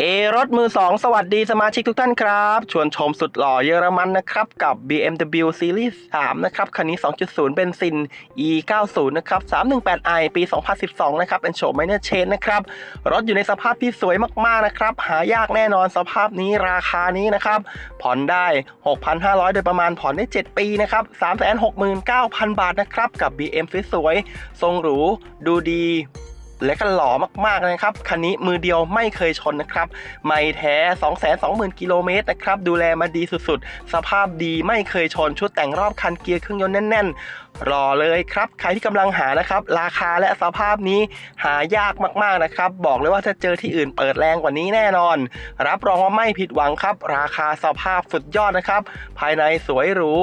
เอรถมือ 2 สวัสดีสมาชิกทุกท่านครับ ชวนชมสุดหล่อเยอรมันนะครับ กับ BMW Series 3 นะครับ คันนี้ 2.0เบนซิน E90 นะครับ 318i ปี 2012 นะครับ เป็นโฉมไมเนอร์เชนนะครับ รถอยู่ในสภาพที่สวยมากๆ นะครับ หายากแน่นอนสภาพนี้ราคานี้นะครับ ผ่อนได้ 6,500 โดยประมาณผ่อนได้ 7 ปีนะครับ 369,000 บาทนะครับ กับ BM สวยๆทรงหรูดูดี และก็หล่อมากๆนะครับ คันนี้มือเดียวไม่เคยชนนะครับ ไม่แท้ 220,000 กิโลเมตรนะครับ ดูแลมาดีสุดๆ สภาพดีไม่เคยชน ชุดแต่งรอบคันเกียร์เครื่องยนต์แน่นๆ รอเลยครับ ใครที่กำลังหานะครับ ราคาและสภาพนี้หายากมากๆนะครับ บอกเลยว่าถ้าเจอที่อื่นเปิดแรงกว่านี้แน่นอน รับรองว่าไม่ผิดหวังครับ ราคาสภาพสุดยอดนะครับ ภายในสวยหรู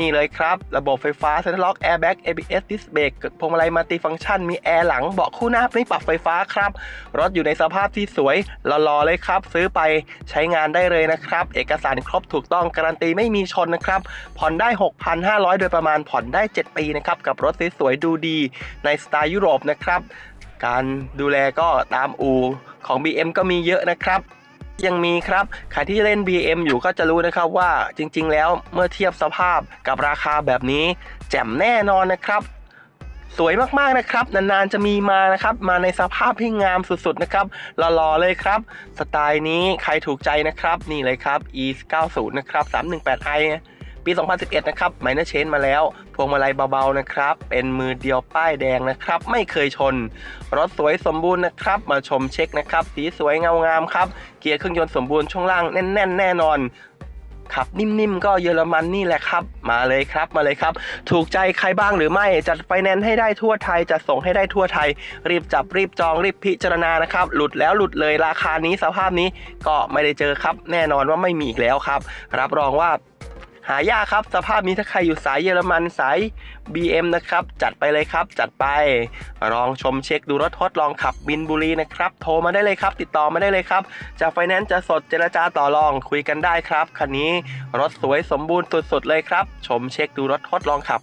นี่เลยครับ ระบบไฟฟ้า Center Lock Airbag ABS Disc Brake พวงมาลัยมัลติฟังก์ชัน มีแอร์หลังเบาะคู่หน้านี่ปรับไฟฟ้าครับ รถอยู่ในสภาพที่สวยหล่อๆเลยครับ ซื้อไปใช้งานได้เลยนะครับ เอกสารครบถูกต้องการันตีไม่มีชนนะครับ ผ่อนได้ 6,500 โดยประมาณผ่อนได้ 7 ปีนะครับ กับรถสวยๆดูดีในสไตล์ยุโรปนะครับ การดูแลก็ตามอูของ BM ก็มีเยอะนะครับ ยังมีครับใครที่เล่น BM อยู่ก็จะรู้นะครับว่าจริงๆ แล้วเมื่อเทียบสภาพกับราคาแบบนี้ แจ่มแน่นอนนะครับ สวยมากๆนะครับ นานๆจะมีมานะครับ มาในสภาพที่งามสุดๆนะครับหล่อๆเลยครับ สไตล์นี้ใครถูกใจนะครับ นี่เลยครับ e 9 0นะครับ 318i ปี 2011 นะครับไมเนอร์เชนมาแล้ว พวงมาลัยเบาๆนะครับ เป็นมือเดียวป้ายแดงนะครับ ไม่เคยชน รถสวยสมบูรณ์นะครับ มาชมเช็คนะครับ สีสวยเงางามครับ เกียร์เครื่องยนต์สมบูรณ์ช่วงล่างแน่นๆ แน่นอนขับนิ่มๆ ก็เยอรมันนี่แหละครับ มาเลยครับมาเลยครับ ถูกใจใครบ้างหรือไม่จัดไฟแนนซ์ให้ได้ทั่วไทยจัดส่งให้ได้ทั่วไทย รีบจับรีบจองรีบพิจารณานะครับ หลุดแล้วหลุดเลยราคานี้สภาพนี้ก็ไม่ได้เจอครับ แน่นอนว่าไม่มีอีกแล้วครับ รับรองว่า หายากครับ สภาพนี้ถ้าใครอยู่สายเยอรมันสาย BM นะครับ จัดไปเลยครับ จัดไปลองชมเช็คดูรถทดลองขับบินบุรีนะครับ โทรมาได้เลยครับ ติดต่อมาได้เลยครับจะไฟแนนซ์จะสดเจรจาต่อรองคุยกันได้ครับคันนี้รถสวยสมบูรณ์สุดๆเลยครับ ชมเช็คดูรถทดลองขับ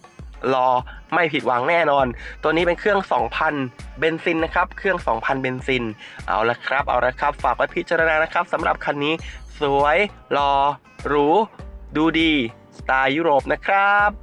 รอไม่ผิดหวังแน่นอน ตัวนี้เป็นเครื่อง 2,000 เบนซินนะครับ เครื่อง 2,000 เบนซิน เอาละครับ เอาละครับ ฝากไว้พิจารณานะครับสำหรับคันนี้ สวย รอ หรู ดูดีสไตล์ยุโรปนะครับ